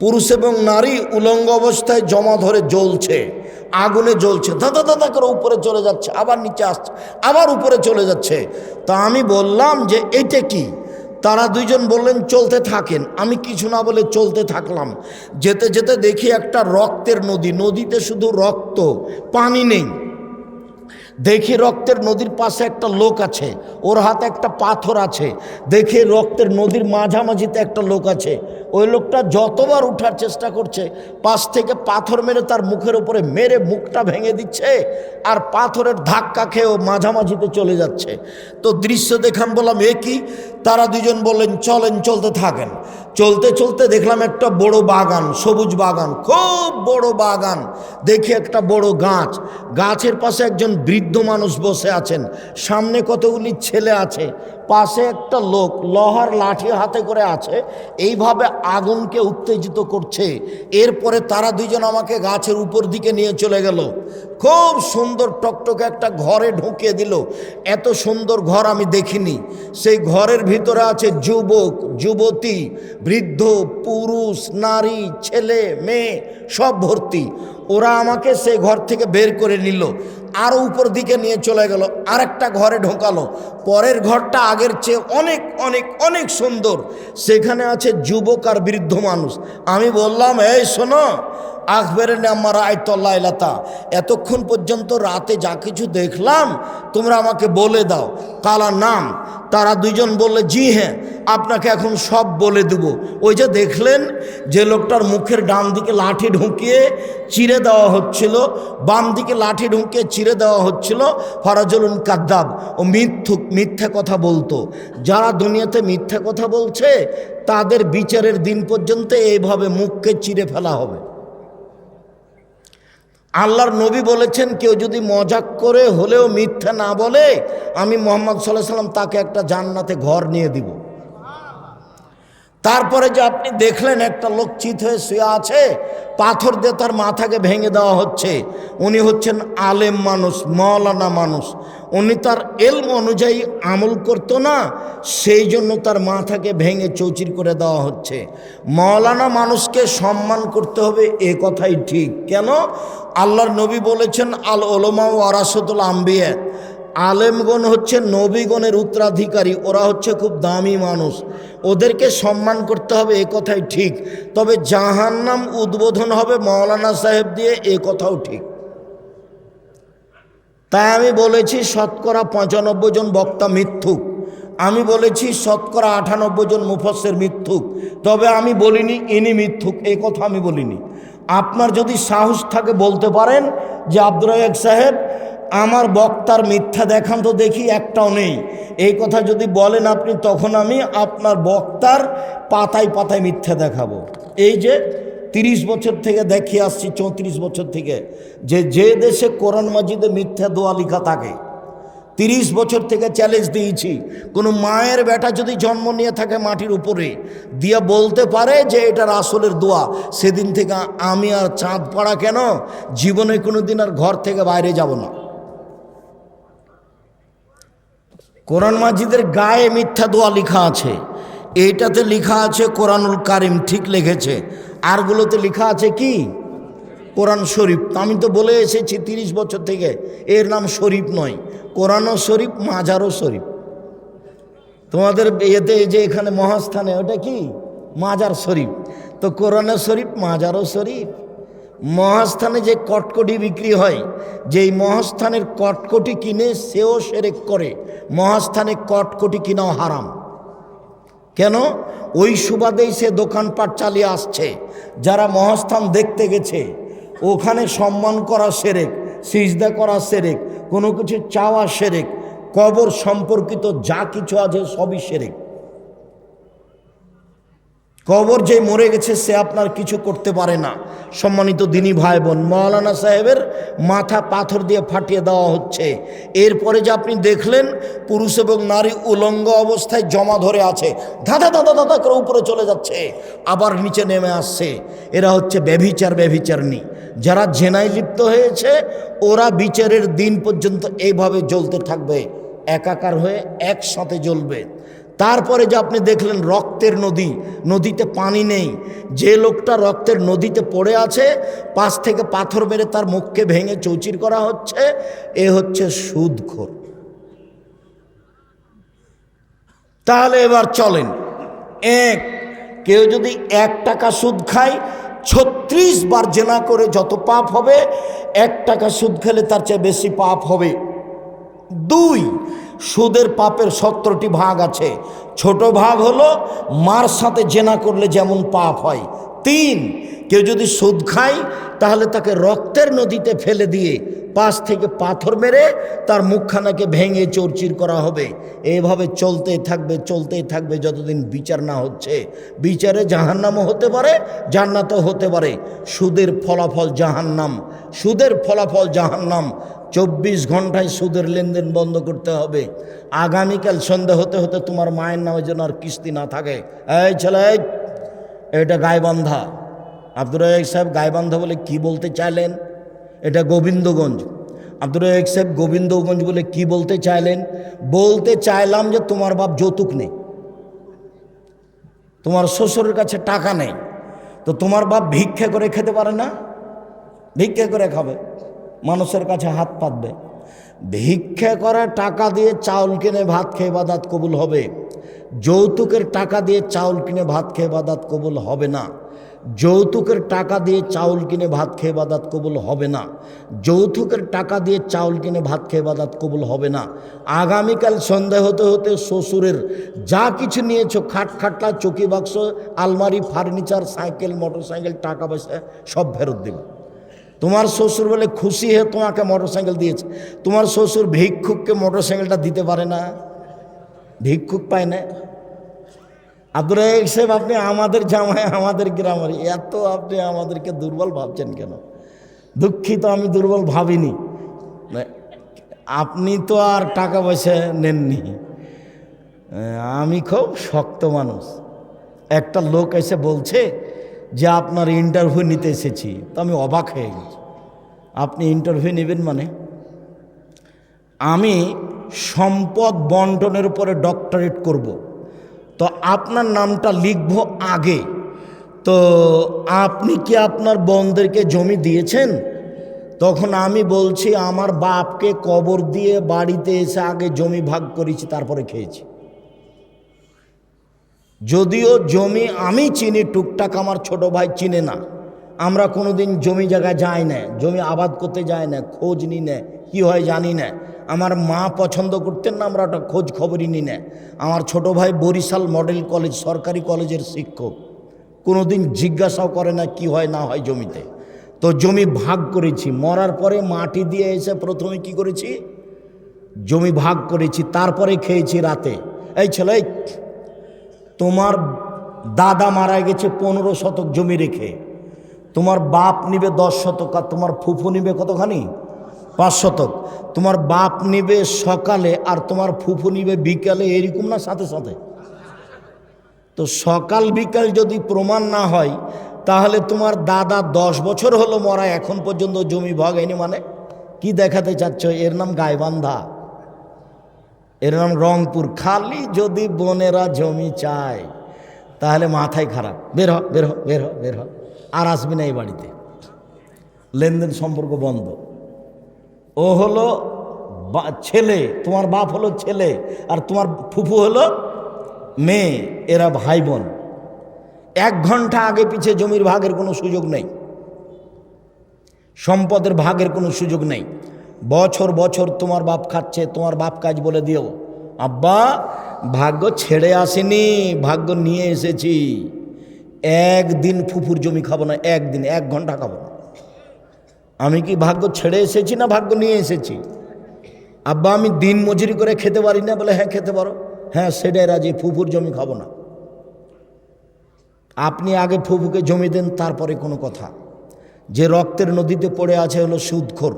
পুরুষ এবং নারী উলঙ্গ অবস্থায় জমা ধরে জ্বলছে, আগুনে জ্বলছে দাদা দাদা করে উপরে চলে যাচ্ছে, আবার নিচে আসছে, আবার উপরে চলে যাচ্ছে। তা আমি বললাম যে এটা কি? তারা দুইজন বললেন, চলতে থাকেন। আমি কিছু না বলে চলতে থাকলাম। যেতে যেতে দেখি একটা রক্তের নদী, নদীতে শুধু রক্ত, পানি নেই। দেখি রক্তের নদীর পাশে একটা লোক আছে, ওর হাতে একটা পাথর আছে। দেখি রক্তের নদীর মাঝামাঝিতে একটা লোক আছে। ওই লোকটা যতবার উঠার চেষ্টা করছে, পাশ থেকে পাথর মেরে তার মুখের উপরে মেরে মুখটা ভেঙে দিচ্ছে আর পাথরের ধাক্কা খেয়েও মাঝামাঝিতে চলে যাচ্ছে। তো দৃশ্য দেখাম বললাম, এ কি? তারা দুজন বললেন, চলেন, চলতে থাকেন। চলতে চলতে দেখলাম একটা বড় বাগান, সবুজ বাগান, খুব বড় বাগান। দেখি একটা বড় গাছ। গাছের পাশে একজন বৃদ্ধ মানুষ বসে আছেন। সামনে কতগুলি ছেলে আছে। পাশে একটা লোক, লোহার লাঠি হাতে করে আছে। এইভাবে আগুনকে উত্তেজিত করছে। এরপরে তারা দুইজন আমাকে গাছের উপর দিকে নিয়ে চলে গেল। খুব সুন্দর টকটকে একটা ঘরে ঢুকিয়ে দিল। এত সুন্দর ঘর আমি দেখিনি। সেই ঘরের ভিতরে আছে যুবক, যুবতী, বৃদ্ধ, পুরুষ, নারী, ছেলে, মেয়ে, সব ভর্তি। ওরা আমাকে সেই ঘর থেকে বের করে নিল। আরও উপর দিকে নিয়ে চলে গেল। আরেকটা ঘরে ঢোকালো। পরের ঘরটা আগের চেয়ে অনেক অনেক অনেক সুন্দর। সেখানে আছে যুবক আর বৃদ্ধ মানুষ। আমি বললাম, এই শোনো আকবরে আমার আয়তল্লাইলাতা এতক্ষণ পর্যন্ত রাতে যা কিছু দেখলাম, তোমরা আমাকে বলে দাও। কালা, নাম তারা দুইজন বললে, জি হ্যাঁ আপনাকে এখন সব বলে দেব। ওই যে দেখলেন যে লোকটার মুখের ডান দিকে লাঠি ঢুকিয়ে চিরে দেওয়া হচ্ছিল, বাম দিকে লাঠি ঢুকিয়ে চিরে দেওয়া হচ্ছিল ফরাজুলুন কাদ্দাব। ও মিথ্যুক মিথ্যা কথা বলতো। যারা দুনিয়াতে মিথ্যা কথা বলছে, তাদের বিচারের দিন পর্যন্ত এইভাবে মুখকে চিরে ফেলা হবে। আল্লাহর নবী বলেছেন, কেউ যদি মজাক করে, হলেও মিথ্যা না বলে আমি মোহাম্মদ সাল্লাহ সাল্লাম তাকে একটা জান্নাতে ঘর নিয়ে দিব। তারপরে যে আপনি দেখলেন একটা লোক চিত হয়ে শুয়ে আছে, পাথর দিয়ে তার মাথাকে ভেঙে দেওয়া হচ্ছে। উনি হচ্ছেন আলেম মানুষ মৌলানা মানুষ। উনি তার এলম অনুযায়ী আমল করতো না, সেই জন্য তার মাথাকে ভেঙে চৌচির করে দেওয়া হচ্ছে। মৌলানা মানুষকে সম্মান করতে হবে, এ কথাই ঠিক। কেন? আল্লাহর নবী বলেছেন আল ওলমা ওয়ারাসতুল আম্বিয়া। আলেমগণ হচ্ছে নবীগণের উত্তরাধিকারী, ওরা হচ্ছে খুব দামি মানুষ। ওদেরকে সম্মান করতে হবে, এ কথাই ঠিক। তবে জাহান্নাম উদ্বোধন হবে মৌলানা সাহেব দিয়ে, এ কথাও ঠিক। তাই আমি বলেছি, শতকরা পঁচানব্বই জন বক্তা মিথ্যুক। আমি বলেছি, শতকরা আটানব্বই জন মুফসের মিথ্যুক। তবে আমি বলিনি, ইনি মিথ্যুক এই কথা আমি বলিনি। আপনার যদি সাহস থাকে বলতে পারেন যে আব্দুল সাহেব আমার বক্তার মিথ্যা দেখান তো দেখি একটাও নেই। এই কথা যদি বলেন আপনি, তখন আমি আপনার বক্তার পাতায় পাতায় মিথ্যা দেখাবো। এই যে তিরিশ বছর থেকে দেখিয়ে আসছি, চৌত্রিশ বছর থেকে, যে যে দেশে কোরআন মাজিদে মিথ্যা দোয়া লেখা থাকে, তিরিশ বছর থেকে চ্যালেঞ্জ দিয়েছি। কোনো মায়ের বেটা যদি জন্ম নিয়ে থাকে মাটির উপরে, দিয়ে বলতে পারে যে এটার আসলের দোয়া। সেদিন থেকে আমি আর চাঁদ পড়া কেন? জীবনে কোনো দিন আর ঘর থেকে বাইরে যাব না। কোরআন মাজিদের গায়ে মিথ্যা দোয়া লেখা আছে। এইটাতে লেখা আছে কোরআনুল কারিম ঠিক লিখেছে। আরগুলোতে লেখা আছে কি? কোরআন শরীফ। আমি তো বলে এসেছি তিরিশ বছর থেকে, এর নাম শরীফ নয়। কোরআনও শরীফ, মাজারও শরীফ। তোমাদের এতে যে এখানে মহাস্থানে, ওটা কি? মাজার শরীফ। তো কোরআনের শরীফ, মাজারও শরীফ। মহাস্থানে যে কটকটি বিক্রি হয়, যেই মহাস্থানের কটকটি কিনে সেও সেরেক করে। মহাস্থানে কটকটি কিনাও হারাম। কেন? ওই সুবাদেই সে দোকানপাট চালিয়ে আসছে। যারা মহাস্থান দেখতে গেছে, ওখানে সম্মান করা সেরেক, সিজদা করা সেরেক, কোনো কিছু চাওয়া সেরেক, কবর সম্পর্কিত যা কিছু আছে সবই সেরেক। কবর যে মরে গেছে, সে আপনার কিছু করতে পারে না। সম্মানিত দিনী ভাই বোন মৌলানা সাহেবের মাথা পাথর দিয়ে ফাটিয়ে দেওয়া হচ্ছে। এরপরে যে আপনি দেখলেন, পুরুষ এবং নারী উলঙ্গ অবস্থায় জমা ধরে আছে। ধাঁধা ধাঁধা ধাঁধা করে উপরে চলে যাচ্ছে, আবার নিচে নেমে আসছে। এরা হচ্ছে ব্যভিচার, ব্যভিচারণী। যারা জেনায় লিপ্ত হয়েছে, ওরা বিচারের দিন পর্যন্ত এইভাবে জ্বলতে থাকবে। একাকার হয়ে একসাথে জ্বলবে। তারপরে যে আপনি দেখলেন রক্তের নদী, নদীতে পানি নেই। যে লোকটা রক্তের নদীতে পড়ে আছে, পাশ থেকে পাথর মেরে তার মুখকে ভেঙে চৌচির করা হচ্ছে, এ হচ্ছে সুদখোর। তাহলে এবার চলেন। এক, কেউ যদি এক টাকা সুদ খায়, ছত্রিশ বার জেনা করে যত পাপ হবে, এক টাকা সুদ খেলে তার চেয়ে বেশি পাপ হবে। দুই সুদের পাপের সত্তরটি ভাগ আছে। ছোট ভাগ হলো মার সাথে জেনা করলে যেমন পাপ হয়। তিন, কেউ যদি সুদ খায়, তাহলে তাকে রক্তের নদীতে ফেলে দিয়ে পাশ থেকে পাথর মেরে তার মুখখানাকে ভেঙে চৌরচির করা হবে। এইভাবে চলতেই থাকবে চলতেই থাকবে যতদিন বিচার না হচ্ছে। বিচারে জাহান্নামও হতে পারে, জান্নাতও হতে পারে। সুদের ফলাফল জাহান্নাম, সুদের ফলাফল জাহান্নাম। চব্বিশ ঘন্টায় সুদের লেনদেন বন্ধ করতে হবে। আগামীকাল সন্ধে হতে হতে তোমার মায়ের নামে যেন আর কিস্তি না থাকে। এই ছেলে, এটা গায়বান্ধা আব্দুর সাহেব গায়বান্ধা বলে কি বলতে চাইলেন? এটা গোবিন্দগঞ্জ। আব্দুর রহিক সাহেব গোবিন্দগঞ্জ বলে কি বলতে চাইলেন? বলতে চাইলাম যে তোমার বাপ যৌতুক নেই। তোমার শ্বশুরের কাছে টাকা নেই। তো তোমার বাপ ভিক্ষা করে খেতে পারে না? ভিক্ষা করে খাবে। মানুষের কাছে হাত পাতবে। ভিক্ষা করা টাকা দিয়ে চাউল কিনে ভাত খেয়ে বাদাত কবুল হবে। যৌতুকের টাকা দিয়ে চাউল কিনে ভাত খেয়ে বাদাত কবুল হবে না। যৌতুকের টাকা দিয়ে চাউল কিনে ভাত খেয়ে বাদাত কবুল হবে না। যৌতুকের টাকা দিয়ে চাউল কিনে ভাত খেয়ে বাদাত কবুল হবে না। আগামীকাল সন্ধ্যা হতে হতে শ্বশুরের যা কিছু নিয়েছো, খাট খাটলা, চকি বাক্স, আলমারি, ফার্নিচার, সাইকেল মোটর সাইকেল টাকা পয়সা, সব ফেরত দেবে। তোমার শ্বশুর বলে খুশি হয়ে তোমাকে মোটর সাইকেল দিয়েছে। তোমার শ্বশুর ভিক্ষুককে মোটর সাইকেলটা দিতে পারে না। ভিক্ষুক পায় না। আব্দুল সাহেব, আপনি আমাদের জামাই, আমাদের গ্রামের, এত আপনি আমাদেরকে দুর্বল ভাবছেন কেন? দুঃখিত, আমি দুর্বল ভাবিনি। আপনি তো আর টাকা পয়সা নেননি। আমি খুব শক্ত মানুষ। একটা লোক এসে বলছে যে, আপনার ইন্টারভিউ নিতে এসেছি। তো আমি অবাক হয়ে গেছি। আপনি ইন্টারভিউ নেবেন মানে? আমি সম্পদ বন্টনের উপরে ডক্টরেট করব। তো আপনার নামটা লিখব আগে। তো আপনি কি আপনার বোনদেরকে জমি দিয়েছেন? তখন আমি বলছি, আমার বাপকে কবর দিয়ে বাড়িতে এসে আগে জমি ভাগ করেছি, তারপরে খেয়েছি। যদিও জমি আমি চিনি, টুকটাক আমার ছোট ভাই চিনে না। আমরা কোনোদিন জমি জায়গায় যাই না, জমি আবাদ করতে যাই না, খোঁজ নিই না। কী হয় জানি না। আমার মা পছন্দ করতেন না, আমরা ওটা খোঁজ খবরই নিই না। আমার ছোট ভাই বরিশাল মডেল কলেজ, সরকারি কলেজের শিক্ষক। কোনোদিন জিজ্ঞাসাও করে না কি হয়, না হয় জমিতে। তো জমি ভাগ করেছি। মরার পরে মাটি দিয়ে এসে প্রথমে কি করেছি? জমি ভাগ করেছি। তারপরে খেয়েছি রাতে। এই ছেলে তোমার দাদা মারা গেছে পনেরো শতক জমি রেখে। তোমার বাপ নিবে দশ শতক আর তোমার ফুফু নিবে কতখানি? পাঁচ শতক। তোমার বাপ নিবে সকালে আর তোমার ফুফু নিবে বিকালে, এরকম না সাথে সাথে? তো সকাল বিকাল যদি প্রমাণ না হয়, তাহলে তোমার দাদা দশ বছর হলো মরা, এখন পর্যন্ত জমি ভাগ মানে? কি দেখাতে চাচ্ছ? এর নাম গাইবান্ধা। এর নাম রংপুর। খালি যদি বোনেরা জমি চায়, তাহলে মাথায় খারাপ। বের হ বের হ বের হ বের হ। আর আসবি না এই বাড়িতে। লেনদেন সম্পর্ক বন্ধ। ও হলো ছেলে, তোমার বাপ হলো ছেলে, আর তোমার ফুফু হলো মেয়ে, এরা ভাই বোন এক ঘণ্টা আগে পিছে জমির ভাগের কোনো সুযোগ নেই। সম্পদের ভাগের কোনো সুযোগ নেই। বছর বছর তোমার বাপ খাচ্ছে, তোমার বাপ কাজ বলে দিও। আব্বা, ভাগ্য ছেড়ে আসেনি, ভাগ্য নিয়ে এসেছি। একদিন ফুফুর জমি খাব না, একদিন, এক ঘণ্টা খাব না। আমি কি ভাগ্য ছেড়ে এসেছি না ভাগ্য নিয়ে এসেছি? আব্বা, আমি দিন মজুরি করে খেতে পারি না বলে হ্যাঁ খেতে পারো। হ্যাঁ সেটাই রাজি, ফুফুর জমি খাব না। আপনি আগে ফুফুকে জমি দেন, তারপরে কোনো কথা। যে রক্তের নদীতে পড়ে আছে হলো সুদখোর।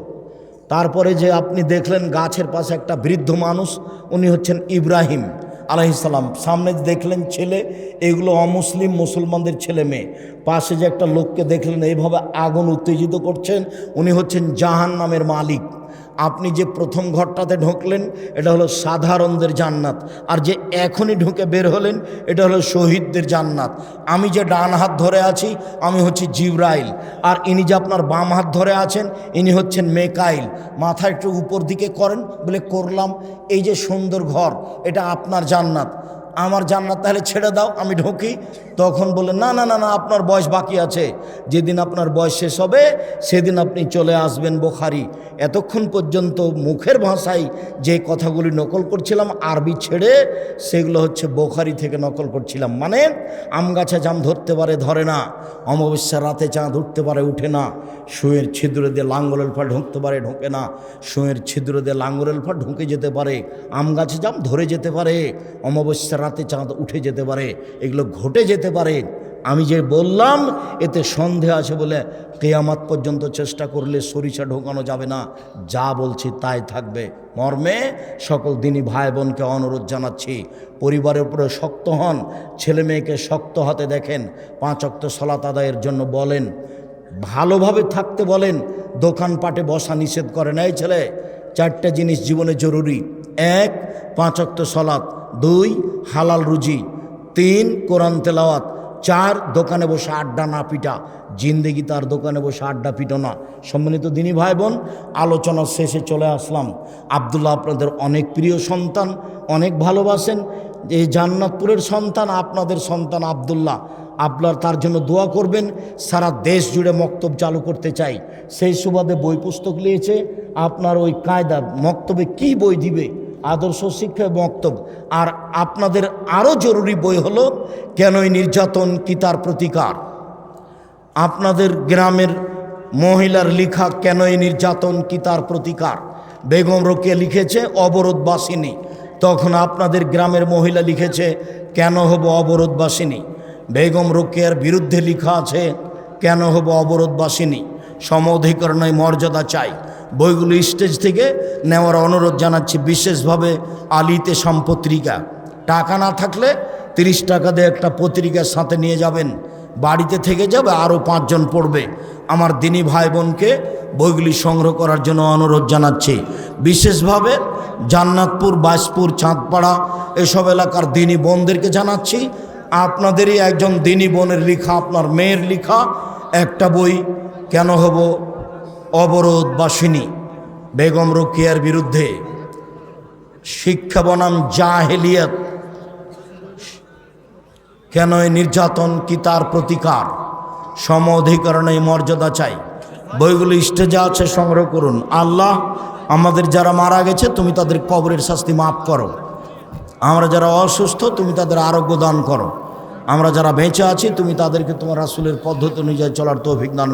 তারপরে যে আপনি দেখলেন গাছের পাশে একটা বৃদ্ধ মানুষ, উনি হচ্ছেন ইব্রাহিম। আলাইসাল্লাম সামনে দেখলেন ছেলে, এগুলো অমুসলিম মুসলমানদের ছেলে মেয়ে। পাশে যে একটা লোককে দেখলেন, এইভাবে আগুন উত্তেজিত করছেন, উনি হচ্ছেন জাহান নামের মালিক। আপনি যে প্রথম ঘরটাতে ঢুকলেন, এটা হলো সাধারণদের জান্নাত। আর যে এখনই ঢুকে বের হলেন, এটা হলো শহীদদের জান্নাত। আমি যে ডান হাত ধরে আছি, আমি হচ্ছি জিব্রাইল। আর ইনি যে আপনার বাম হাত ধরে আছেন, ইনি হচ্ছেন মেকাইল। মাথা একটু উপর দিকে করেন, বলে করলাম, এই যে সুন্দর ঘর, এটা আপনার জান্নাত। আমার জান্নাত তাহলে ছেড়ে দাও, আমি ঢুকি। তখন বলে না না না না, আপনার বয়স বাকি আছে। যেদিন আপনার বয়স শেষ হবে, সেদিন আপনি চলে আসবেন বোখারি। এতক্ষণ পর্যন্ত মুখের ভাষায় যে কথাগুলি নকল করছিলাম, আরবি ছেড়ে সেগুলো হচ্ছে বোখারি থেকে নকল করছিলাম। মানে আম গাছে জাম ধরতে পারে, ধরে না। অমাবস্যার রাতে চাঁদ উঠতে পারে, উঠে না। শুয়ের ছিদ্র দিয়ে লাঙ্গলের ফল ঢুকতে পারে, ঢোকে না। শুয়ের ছিদ্র দিয়ে লাঙ্গলের ফল ঢুকে যেতে পারে। আম গাছে জাম ধরে যেতে পারে। অমাবস্যার রাতে চাঁদ উঠে যেতে পারে, এগুলো ঘটে যেতে পারে। আমি যে বললাম, এতে সন্দেহ আছে বলে কেয়ামাত পর্যন্ত চেষ্টা করলে সরিষা ঢোকানো যাবে না। যা বলছি তাই থাকবে। মর্মে সকল দিনই ভাই বোনকে অনুরোধ জানাচ্ছি, পরিবারের উপরে শক্ত হন, ছেলে মেয়েকে শক্ত হাতে দেখেন, পাঁচ অক্ত সলাত আদায়ের জন্য বলেন, ভালোভাবে থাকতে বলেন দোকানপাটে বসা নিষেধ করে নাই ছেলে। চারটা জিনিস জীবনে জরুরি। এক, পাঁচ অক্ত সলাৎ দুই, হালাল রুজি। তিন, কোরআন তেলাওয়াত। চার, দোকানে বসে আড্ডা না পিটা। জিন্দেগি তার দোকানে বসে আড্ডা পিটো না। সম্মানিত দিনী ভাই বোন আলোচনার শেষে চলে আসলাম। আবদুল্লাহ আপনাদের অনেক প্রিয় সন্তান, অনেক ভালোবাসেন। এই জান্নাতপুরের সন্তান আপনাদের সন্তান আবদুল্লাহ। আপনার তার জন্য দোয়া করবেন। সারা দেশ জুড়ে মক্তব চালু করতে চাই। সেই সুবাদে বই পুস্তক নিয়েছে আপনার ওই কায়দা, মক্তবে কি বই দিবে? আদর্শ শিক্ষা বক্তব্য আর আপনাদের আরও জরুরি বই হলো, কেনই নির্যাতন কি তার প্রতিকার? আপনাদের গ্রামের মহিলার লেখা, কেনই নির্যাতন কি তার প্রতিকার? বেগম রোকে লিখেছে, অবরোধবাসিনী। তখন আপনাদের গ্রামের মহিলা লিখেছে, কেন হব অবরোধবাসিনী? বেগম রোকেয়ার বিরুদ্ধে লেখা আছে, কেন হব অবরোধবাসিনী? সম অধিকরণের মর্যাদা চাই। বইগুলো স্টেজ থেকে নেওয়ার অনুরোধ জানাচ্ছি বিশেষভাবে আলিতে সম্পত্রিকা। টাকা না থাকলে তিরিশ টাকা দিয়ে একটা পত্রিকার সাথে নিয়ে যাবেন। বাড়িতে থেকে যাবে, আরও পাঁচজন পড়বে। আমার দিনী ভাই বোনকে বইগুলি সংগ্রহ করার জন্য অনুরোধ জানাচ্ছি। বিশেষভাবে জান্নাতপুর, বাইশপুর, চাঁদপাড়া এসব এলাকার দিনী বোনদেরকে জানাচ্ছি। আপনাদেরই একজন দিনী বোনের লেখা, আপনার মেয়ের লেখা একটা বই কেন হব? অবরোধ বাসিনী বেগম রোকিয়ার বিরুদ্ধে শিক্ষা বনাম জাহেলিয়াত। কেন এই নির্যাতন কি তার প্রতিকার? সম অধিকরণে মর্যাদা চাই। বইগুলো স্টেজে আছে, সংগ্রহ করুন। আল্লাহ আমাদের যারা মারা গেছে, তুমি তাদের কবরের শাস্তি মাফ করো। আমরা যারা অসুস্থ, তুমি তাদের আরোগ্য দান করো। আমরা যারা বেঁচে আছি, তুমি তাদেরকে তোমার রাসুলের পদ্ধতি অনুযায়ী চলার তৌফিক দান